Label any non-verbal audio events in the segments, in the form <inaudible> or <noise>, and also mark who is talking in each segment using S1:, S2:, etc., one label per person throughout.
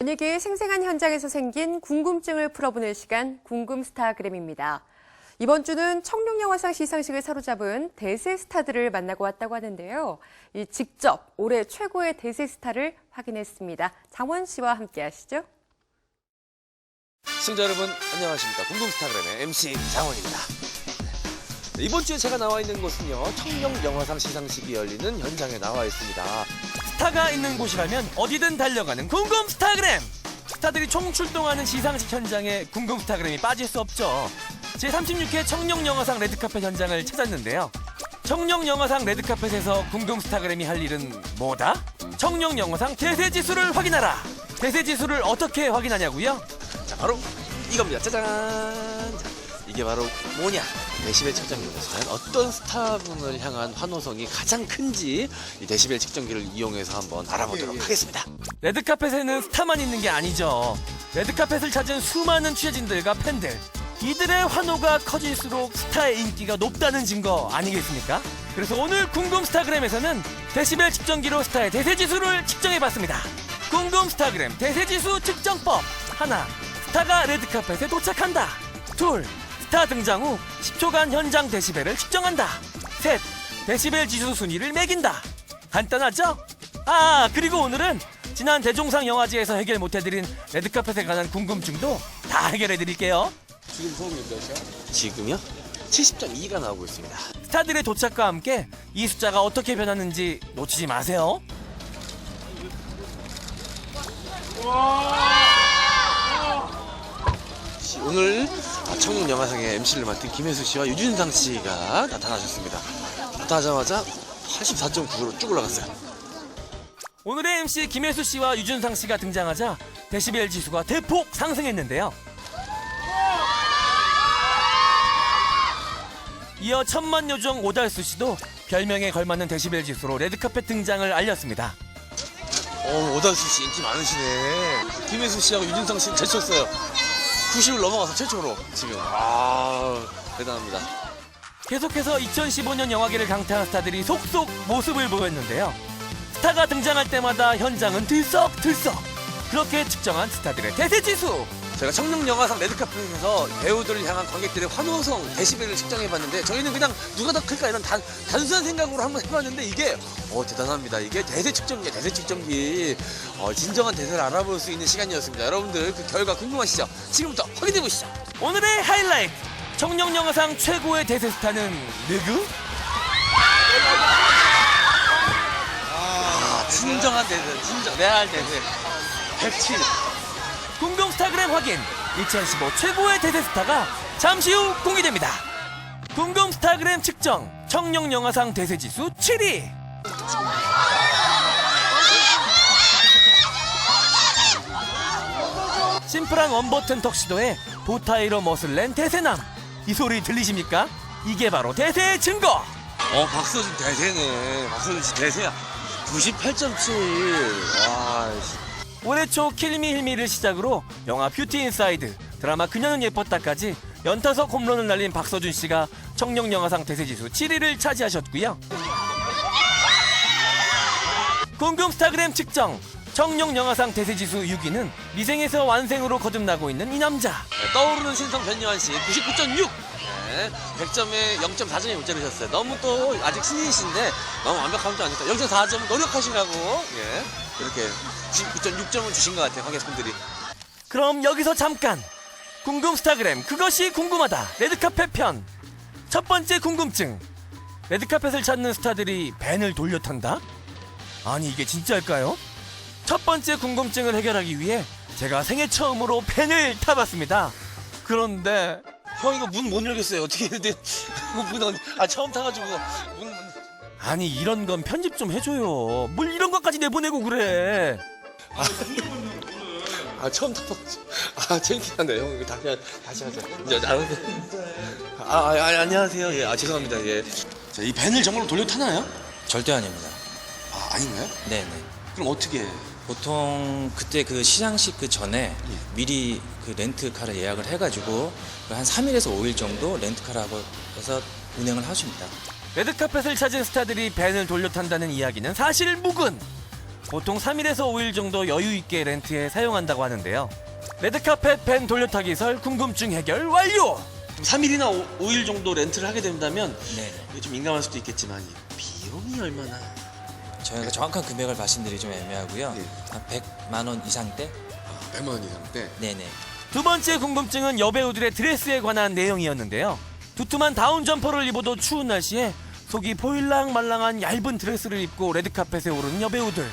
S1: 연예계의 생생한 현장에서 생긴 궁금증을 풀어보는 시간 궁금 스타그램입니다. 이번 주는 청룡영화상 시상식을 사로잡은 대세 스타들을 만나고 왔다고 하는데요. 이 직접 올해 최고의 대세 스타를 확인했습니다. 장원 씨와 함께 하시죠.
S2: 시청자 여러분 안녕하십니까 궁금 스타그램의 MC 장원입니다 네, 이번 주에 제가 나와 있는 곳은요 청룡 영화상 시상식이 열리는 현장에 나와 있습니다
S3: 스타가 있는 곳이라면 어디든 달려가는 궁금 스타그램. 스타들이 총출동하는 시상식 현장에 궁금 스타그램이 빠질 수 없죠. 제36회 청룡 영화상 레드카펫 현장을 찾았는데요. 청룡 영화상 레드카펫에서 궁금 스타그램이 할 일은 뭐다? 청룡 영화상 대세 지수를 확인하라. 대세 지수를 어떻게 확인하냐고요?
S2: 자 바로 이겁니다 짜잔 자, 이게 바로 뭐냐 데시벨 측정기입니다 과연 어떤 스타분을 향한 환호성이 가장 큰지 이 데시벨 측정기를 이용해서 한번 알아보도록 하겠습니다
S3: 레드카펫에는 스타만 있는 게 아니죠. 레드카펫을 찾은 수많은 취재진들과 팬들. 이들의 환호가 커질수록 스타의 인기가 높다는 증거 아니겠습니까? 그래서 오늘 궁금 스타그램에서는 데시벨 측정기로 스타의 대세지수를 측정해봤습니다. 궁금 스타그램 대세지수 측정법. 하나, 스타가 레드카펫에 도착한다. 둘, 스타 등장 후 10초간 현장 데시벨을 측정한다. 셋, 데시벨 지수 순위를 매긴다. 간단하죠? 아, 그리고 오늘은 지난 대종상 영화제에서 해결 못해드린 레드카펫에 관한 궁금증도 다 해결해드릴게요.
S2: 지금 소음이 몇이야? 지금요? 70.2가 나오고 있습니다
S3: 스타들의 도착과 함께 이 숫자가 어떻게 변하는지 놓치지 마세요.
S2: 씨, 오늘 아, 청룡 영화상의 MC를 맡은 김혜수 씨와 유준상 씨가 나타나셨습니다. 나타나자마자 84.9로 쭉 올라갔어요.
S3: 오늘의 MC 김혜수 씨와 유준상 씨가 등장하자 데시벨 지수가 대폭 상승했는데요. 이어 천만 요정 오달수 씨도 별명에 걸맞는 데시벨 지수로 레드카펫 등장을 알렸습니다.
S2: 어, 오달수 씨 인기 많으시네. 김혜수 씨하고 유준상 씨는 제쳤어요. 90을 넘어가서 최초로 지금. 아, 대단합니다.
S3: 계속해서 2015년 영화계를 강타한 스타들이 속속 모습을 보였는데요. 스타가 등장할 때마다 현장은 들썩들썩. 그렇게 측정한 스타들의 대세 지수.
S2: 제가 청룡 영화상 레드카펫에서 배우들을 향한 관객들의 환호성 데시벨을 측정해봤는데 저희는 그냥 누가 더 클까 이런 단, 단순한 생각으로 한번 해봤는데 이게 어 대단합니다. 이게 대세 측정기야 대세 측정기. 어, 진정한 대세를 알아볼 수 있는 시간이었습니다. 여러분들 그 결과 궁금하시죠? 지금부터 확인해 보시죠.
S3: 오늘의 하이라이트. 청룡 영화상 최고의 대세 스타는 누구?
S2: 아, 진정한 대세, 진정 레알 대세. 107.
S3: 궁금 스타그램 확인. 2015 최고의 대세 스타가 잠시 후 공개됩니다. 궁금 스타그램 측정. 청룡 영화상 대세 지수 7위. 심플한 원버튼 턱시도에 보타이로 멋을 낸 대세남. 이 소리 들리십니까? 이게 바로 대세의 증거.
S2: 어, 박서준 대세네. 박서준 씨 대세야. 98.7. 와, 씨.
S3: 올해 초 킬미 힐미를 시작으로 영화 뷰티 인사이드, 드라마 그녀는 예뻤다까지 연타석 홈런을 날린 박서준 씨가 청룡 영화상 대세지수 7위를 차지하셨고요. 궁금 스타그램 측정 청룡 영화상 대세지수 6위는 미생에서 완생으로 거듭나고 있는 이 남자.
S2: 네, 떠오르는 신성 변요한 씨 99.6. 네, 100점에 0.4점이 모자르셨어요. 너무 또 아직 신인이신데 너무 완벽한 줄 아니까 0.4점 노력하시라고 예 이렇게 99.6점을 주신 것 같아요 관객분들이.
S3: 그럼 여기서 잠깐 궁금 스타그램 그것이 궁금하다 레드카펫 편 첫 번째 궁금증 레드카펫을 찾는 스타들이 밴을 돌려 탄다? 아니 이게 진짜일까요? 첫 번째 궁금증을 해결하기 위해 제가 생애 처음으로 밴을 타봤습니다 그런데
S2: 형 이거 문 못 열겠어요. 어떻게 해야 돼? <laughs> 이거 문 어디? 아 처음 타가지고 문.
S3: 아니 이런 건 편집 좀 해줘요 뭘 이런 것까지 내보내고 그래
S2: 아 <laughs> 처음 타봐가지고 아 창피하네 형 이거 다시 하- 다시 하자. 이제 나는 아, 아, 아 안녕하세요. 예, 아 죄송합니다. 예. 자, 이 밴을 정말로 돌려 타나요?
S4: 절대 아닙니다.
S2: 아 아닌가요?
S4: 네네.
S2: 그럼 어떻게? 해?
S4: 보통 그때 그 시상식 그 전에 미리 그 렌트카를 예약을 해가지고 한 3일에서 5일 정도 렌트카를 하고 해서 운행을 하십니다.
S3: 레드카펫을 찾은 스타들이 밴을 돌려 탄다는 이야기는 사실 무근 보통 3일에서 5일 정도 여유 있게 렌트에 사용한다고 하는데요. 레드카펫 밴 돌려타기설 궁금증 해결 완료.
S2: 3일이나 5, 일 정도 렌트를 하게 된다면
S4: 네.
S2: 이게 좀 민감할 수도 있겠지만 이 비용이 얼마나
S4: 저희가 정확한 금액을 말씀드리기 좀 애매하고요.
S2: 네.
S4: 한 100만 원 이상 대?
S2: 100만 원 이상대
S4: 네네.
S3: 두 번째 궁금증은 여배우들의 드레스에 관한 내용이었는데요. 두툼한 다운 점퍼를 입어도 추운 날씨에 속이 보일랑 말랑한 얇은 드레스를 입고 레드카펫에 오르는 여배우들.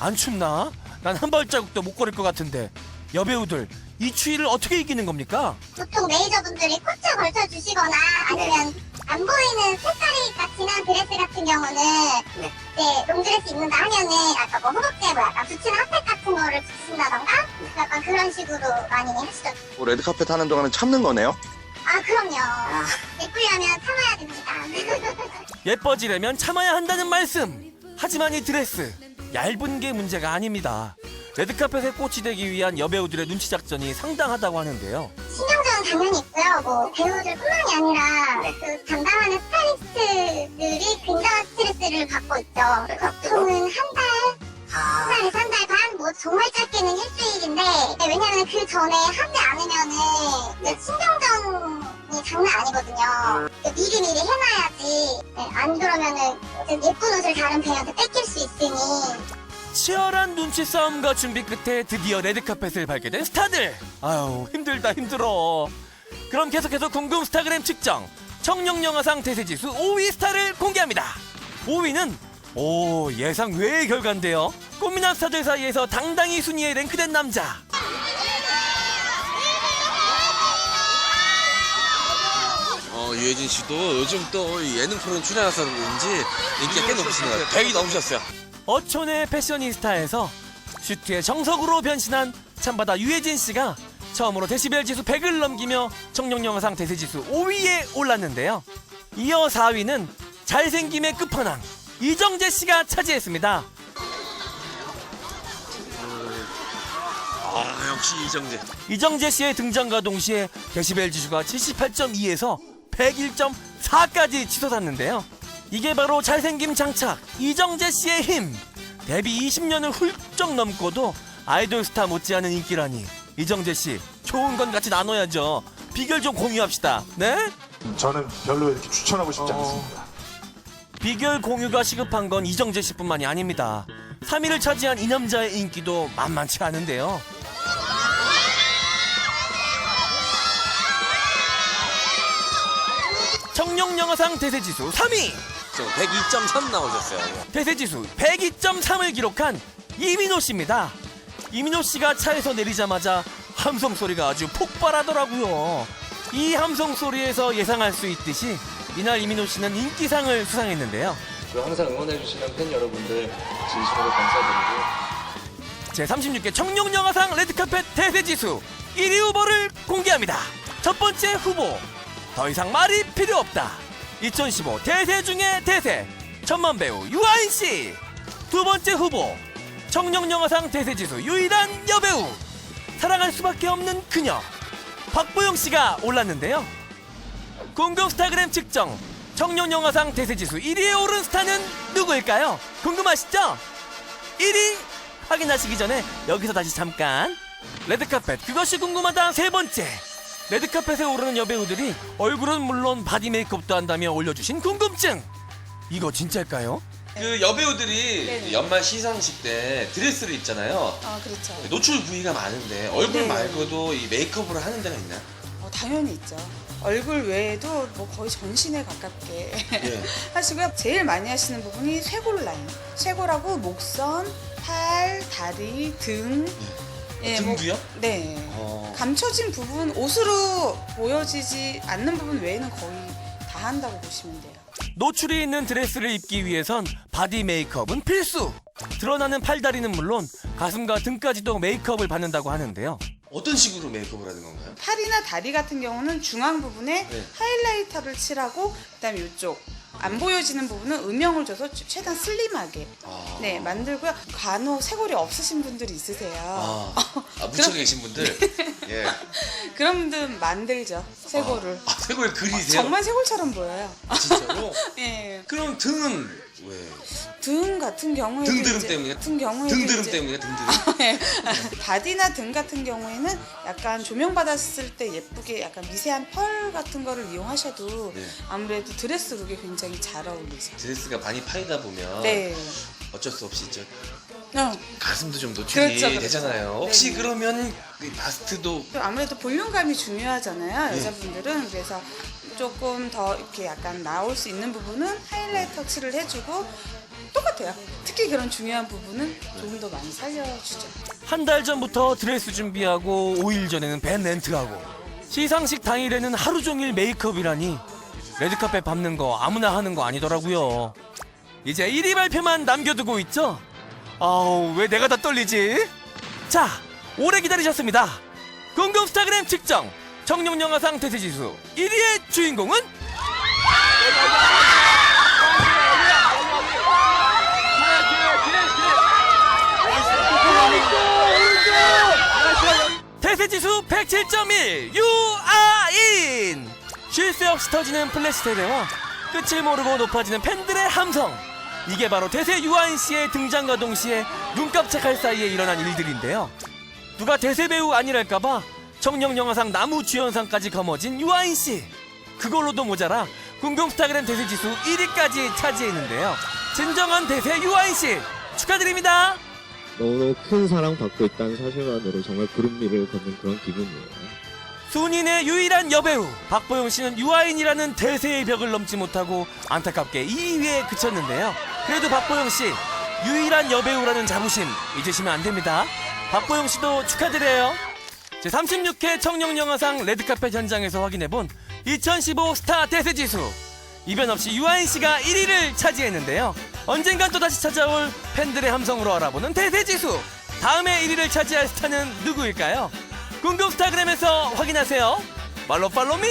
S3: 안 춥나? 난 한 발자국도 못 걸을 것 같은데. 여배우들, 이 추위를 어떻게 이기는 겁니까?
S5: 보통 메이저분들이 코트 걸쳐주시거나 아니면 안 보이는 색깔이 딱 진한 드레스 같은 경우는 이제 롱드레스 입는다 하면은 아까 뭐 허벅지에 뭐 약간 붙이는 핫팩 같은 거를 붙이신다던가 약간 그런 식으로 많이 하시죠.
S6: 뭐 레드카펫 하는 동안은 참는 거네요?
S5: 아 그럼요. 예쁘려면 참아야 됩니다. <laughs>
S3: 예뻐지려면 참아야 한다는 말씀. 하지만 이 드레스 얇은 게 문제가 아닙니다. 레드카펫에 꽃이 되기 위한 여배우들의 눈치 작전이 상당하다고 하는데요.
S5: 신경 전은 당연히 있고요. 뭐 배우들뿐만이 아니라 그 담당하는 스타일리스트들이 굉장한 스트레스를 받고 있죠. 보통은 한 달, 한 달에서 한 달 반, 뭐 정말 짧게는 일주일인데 왜냐면 그 전에 하지 않으면은 이제 신경전이 장난 아니거든요. 미리 미리 해놔야지. 네, 안 그러면은 좀 예쁜 옷을 다른 배우한테 뺏길 수 있으니
S3: 치열한 눈치 싸움과 준비 끝에 드디어 레드카펫을 밟게 된 스타들. 아유 힘들다 힘들어. 그럼 계속해서 궁금 스타그램 측정 청룡 영화상 대세지수 5위 스타를 공개합니다. 5위는 오 예상 외의 결과인데요. 꽃미남 스타들 사이에서 당당히 순위에 랭크된 남자.
S2: 어, 유해진 씨도 요즘 또 예능 프로그램 출연해서 그런지 인기가 꽤 높으신 것 같아요 100이 넘으셨어요
S3: 어촌의 패셔니스타에서 슈트의 정석으로 변신한 참바다 유해진 씨가 처음으로 데시벨 지수 100을 넘기며 청룡영화상 대세 지수 5위에 올랐는데요. 이어 4위는 잘생김의 끝판왕 이정재 씨가 차지했습니다.
S2: 아 역시 이정재
S3: 이정재 씨의 등장과 동시에 데시벨 지수가 78.2에서 101.4까지 치솟았는데요. 이게 바로 잘생김 장착 이정재 씨의 힘. 데뷔 20년을 훌쩍 넘고도 아이돌 스타 못지않은 인기라니 이정재 씨 좋은 건 같이 나눠야죠. 비결 좀 공유합시다. 네?
S7: 저는 별로 이렇게 추천하고 싶지 않습니다.
S3: 비결 공유가 시급한 건 이정재 씨뿐만이 아닙니다. 3위를 차지한 이 남자의 인기도 만만치 않은데요. 청룡 영화상 대세지수 3위!
S2: 102.3 나오셨어요
S3: 대세지수 102.3을 기록한 이민호 씨입니다. 이민호 씨가 차에서 내리자마자 함성 소리가 아주 폭발하더라고요. 이 함성 소리에서 예상할 수 있듯이 이날 이민호 씨는 인기상을 수상했는데요.
S8: 항상 응원해주시는 팬 여러분들 진심으로 감사드리고
S3: 제36회 청룡영화상 레드카펫 대세지수 1위 후보를 공개합니다. 첫 번째 후보 더 이상 말이 필요 없다. 2015 대세 중의 대세 천만 배우 유아인 씨. 두 번째 후보 청룡 영화상 대세지수 유일한 여배우 사랑할 수밖에 없는 그녀 박보영 씨가 올랐는데요. 궁금 스타그램 측정 청룡 영화상 대세지수 1위에 오른 스타는 누구일까요? 궁금하시죠? 1위 확인하시기 전에 여기서 다시 잠깐 레드카펫 그것이 궁금하다 세 번째 레드카펫에 오르는 여배우들이 얼굴은 물론 바디 메이크업도 한다며 올려주신 궁금증 이거 진짜일까요?
S2: 그 여배우들이 연말 시상식 때 드레스를 입잖아요
S9: 아 그렇죠.
S2: 노출 부위가 많은데 얼굴
S9: 네.
S2: 말고도 이 메이크업을 하는 데가 있나요?
S9: 어, 당연히 있죠. 얼굴 외에도 뭐 거의 전신에 가깝게
S2: 예. <laughs>
S9: 하시고요. 제일 많이 하시는 부분이 쇄골 라인. 쇄골하고 목선, 팔, 다리, 등. 예, 뭐-
S2: 등도요?
S9: 네.
S2: 어.
S9: 감춰진 부분, 옷으로 보여지지 않는 부분 외에는 거의 다 한다고 보시면 돼요.
S3: 노출이 있는 드레스를 입기 위해선 바디 메이크업은 필수 드러나는 팔다리는 물론 가슴과 등까지도 메이크업을 받는다고 하는데요
S2: 어떤 식으로 메이크업을 하는 건가요?
S9: 팔이나 다리 같은 경우는 중앙 부분에
S2: 네.
S9: 하이라이터를 칠하고 그다음에 이쪽 안 보여지는 부분은 음영을 줘서 최대한 슬림하게
S2: 아.
S9: 네 만들고요. 간혹 쇄골이 없으신 분들이 있으세요.
S2: 아, 아 <laughs> 묻혀 계신 분들 <laughs> 예.
S9: 그런 분들 만들죠 쇄골을.
S2: 아, 쇄골 그리세요?
S9: 정말 쇄골처럼 보여요.
S2: 진짜로? <laughs>
S9: 예.
S2: 그럼 등은 왜?
S9: 등 같은 경우에도
S2: 등드름
S9: 이제-
S2: 때문에?
S9: 같은 경우에도
S2: 등드름 때문에 등드름. <laughs>
S9: 네. <laughs> 바디나 등 같은 경우에는 약간 조명 받았을 때 예쁘게 약간 미세한 펄 같은 거를 이용하셔도
S2: 네.
S9: 아무래도 드레스 룩에 굉장히 잘 어울리죠.
S2: 드레스가 많이 파이다 보면
S9: 네.
S2: 어쩔 수 없이 저
S9: 어,
S2: 가슴도 좀 노출이
S9: 그렇죠, 그렇죠.
S2: 되잖아요. 혹시
S9: 네.
S2: 그러면 이 바스트도
S9: 아무래도 볼륨감이 중요하잖아요.
S2: 네.
S9: 여자분들은 그래서 조금 더 이렇게 약간 나올 수 있는 부분은 하이라이트 터치를 해주고 똑같아요. 특히 그런 중요한 부분은 조금 더 많이 살려주죠.
S3: 한 달 전부터 드레스 준비하고 5일 전에는 밴 렌트하고 시상식 당일에는 하루 종일 메이크업이라니 레드카펫 밟는 거 아무나 하는 거 아니더라고요. 이제 1위 발표만 남겨두고 있죠? 아우 왜 내가 다 떨리지? 자 오래 기다리셨습니다. 궁금 스타그램 측정 청룡 영화상 대세지수 1위의 주인공은? 대세지수 107.1 유아인! 쉴 새 없이 터지는 플래시 세대와 끝을 모르고 높아지는 팬들의 함성. 이게 바로 대세 유아인 씨의 등장과 동시에 눈 깜짝할 사이에 일어난 일들인데요. 누가 대세 배우 아니랄까봐 청룡 영화상 나무 주연상까지 거머쥔 유아인 씨 그걸로도 모자라 궁금 스타그램 대세 지수 1위까지 차지했는데요 진정한 대세 유아인 씨 축하드립니다
S10: 너무너무 큰 사랑 받고 있다는 사실만으로 정말 구름 위를 걷는 그런 기분이에요.
S3: 순인의 유일한 여배우 박보영 씨는 유아인이라는 대세의 벽을 넘지 못하고 안타깝게 2위에 그쳤는데요. 그래도 박보영 씨 유일한 여배우라는 자부심 잊으시면 안 됩니다. 박보영 씨도 축하드려요. 제 36회 청룡영화상 레드카펫 현장에서 확인해본 2015 스타 대세지수 이변 없이 유아인 씨가 1위를 차지했는데요. 언젠간 또다시 찾아올 팬들의 함성으로 알아보는 대세지수 다음에 1위를 차지할 스타는 누구일까요? 궁금 스타그램에서 확인하세요. 팔로 팔로미